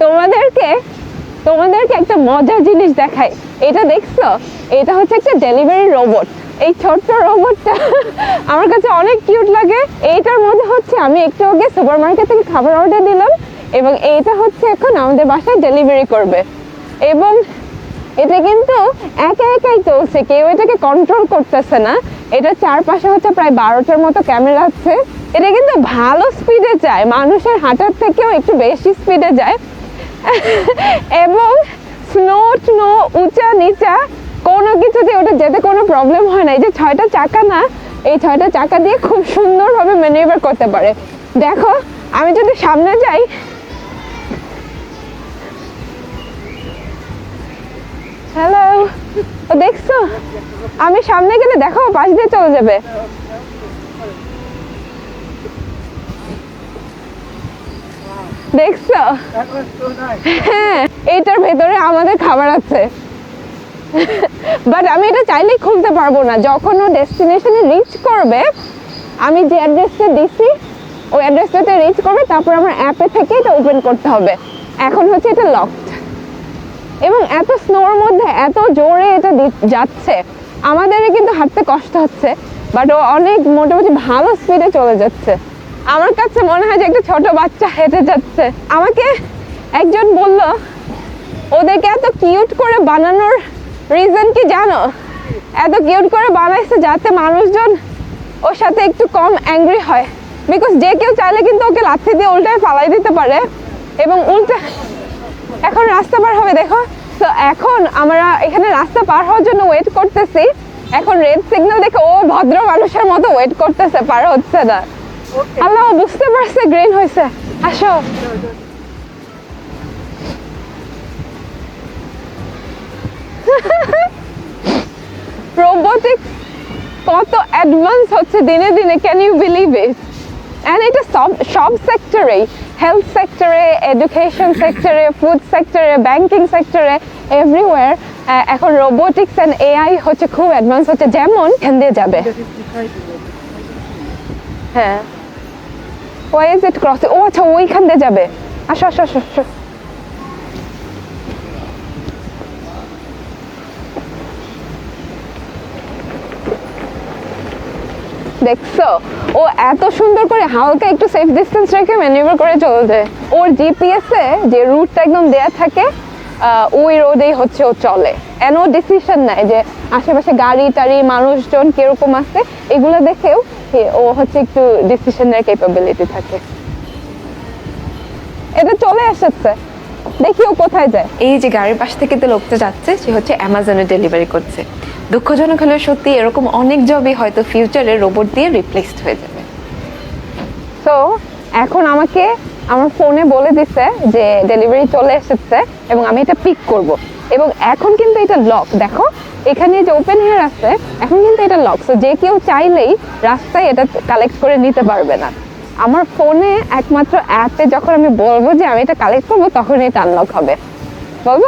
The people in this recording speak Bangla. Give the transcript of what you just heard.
তোমাদেরকে তোমাদেরকে একটা মজার জিনিস দেখাই। এটা দেখছ? এটা হচ্ছে একটা ডেলিভারি রোবট এই ছোট্ট রোবটটা আমার কাছে অনেক কিউট লাগে। এইটার মধ্যে হচ্ছে আমি একটু আগে সুপার মার্কেট থেকে খাবার অর্ডার দিলাম এবং এইটা হচ্ছে এখন আমাদের বাসায় ডেলিভারি করবে। এবং এটা কিন্তু একা একাই চলছে, কেউ এটাকে কন্ট্রোল করতেছে না। এটা চারপাশে হচ্ছে প্রায় বারোটার মতো ক্যামেরা আছে। এটা কিন্তু ভালো স্পিডে যায়। মানুষের হাঁটার থেকেও একটু বেশি স্পিডে যায়। এবং স্নো স্নো উঁচা, নিচা, কোনো কিছুতে ওটা যেতে কোনো প্রবলেম হয় না। এই যে ছয়টা চাকা না, এই ছয়টা চাকা দিয়ে খুব সুন্দরভাবে ম্যানেভার করতে পারে। দেখো, আমি যদি সামনে যাই হ্যালো ও দেখছ? আমি সামনে গেলে দেখো পাশ দিয়ে চলে যাবে। দেখছ? হ্যাঁ এইটার ভেতরে আমাদের খাবার আছে। বাট আমি এটা চাইলেই খুলতে পারব না। যখন ও ডেস্টিনেশনে রিচ করবে, আমি যে অ্যাড্রেসটা দিছি, ওই অ্যাড্রেসটাতে রিচ করবে, তারপর আমার অ্যাপে থেকে এটা ওপেন করতে হবে। এখন হচ্ছে এটা লকড এবং এত স্নোর মধ্যে এত জোরে এটা যাচ্ছে আমাদের কিন্তু হাঁটতে কষ্ট হচ্ছে বাট ও অনেক মোটামুটি ভালো স্পিডে চলে যাচ্ছে। আমার কাছে মনে হয় যে একটা ছোট বাচ্চা হেঁটে যাচ্ছে। আমাকে একজন বলল, ওদেরকে এত কিউট করে বানানোর রিজন কি জানো? এত কিউট করে বানাইছে যাতে মানুষজন ওর সাথে একটু কম অ্যাংরি হয়। বিকজ যে কেউ চাইলে কিন্তু ওকে লাথি দিয়ে উল্টায় ফালাই দিতে পারে এবং উল্টা এখন রাস্তা পার হবে, দেখো। তো এখন আমরা এখানে রাস্তা পার হওয়ার জন্য ওয়েট করতেছি। এখন রেড সিগন্যাল দেখে, ও ভদ্র মানুষের মতো ওয়েট করতেছে, পার হচ্ছে না। আল্লাহ বুঝতে পারছে গ্রিন হয়েছে আসো। রোবোটিক্স কত অ্যাডভান্স হচ্ছে দিনে দিনে can you believe it and এটা সব সব সেক্টরেই হেলথ সেক্টরে এডুকেশন সেক্টরে ফুড সেক্টরে ব্যাংকিং সেক্টরে এভরিওয়ার এখন রোবোটিক্স অ্যান্ড এআই হচ্ছে খুব অ্যাডভান্স হচ্ছে। যেমন, এখান দিয়ে যাবে। হ্যাঁ। ওয়াই ইজ ইট ক্রস ও আচ্ছা ওইখান দিয়ে যাবে। আসো আসো আসো আসো। দেখছ? ও এত সুন্দর করে হালকা একটু সেফ ডিস্টেন্স রেখে ম্যানিভার করে চলছে। ওর জিপিএস এ যে রুটটা একদম দেয়া থাকে ওই রোডেই হচ্ছে ও চলে। এন ও ডিসিশন নেয় যে আশেপাশে গাড়ি টাড়ি মানুষজন কীরকম আছে, এগুলো দেখেও হে, ও হচ্ছে একটু ডিসিশন নেওয়ার ক্যাপাবিলিটি থাকে এটা চলে এসেছে দেখি ও কোথায় যায়। এই যে গাড়ির পাশ থেকে তো লোকটা যাচ্ছে সে হচ্ছে অ্যামাজনে ডেলিভারি করছে। দুঃখজনক হলেও সত্যি এরকম অনেক জবই হয়তো ফিউচারে রোবট দিয়ে রিপ্লেসড হয়ে যাবে। তো এখন আমাকে আমার ফোনে বলে দিছে যে ডেলিভারি চলে এসেছে এবং আমি এটা পিক করব। এবং এখন কিন্তু এটা লক দেখো, এখানে যে ওপেন হেয়ার আছে এখন কিন্তু এটা লক সো যে কেউ চাইলেই রাস্তায় এটা কালেক্ট করে নিতে পারবে না। আমার ফোনে একমাত্র অ্যাপে যখন আমি বলব যে আমি এটা কালেক্ট করব তখন এটা আনলক হবে। বলব?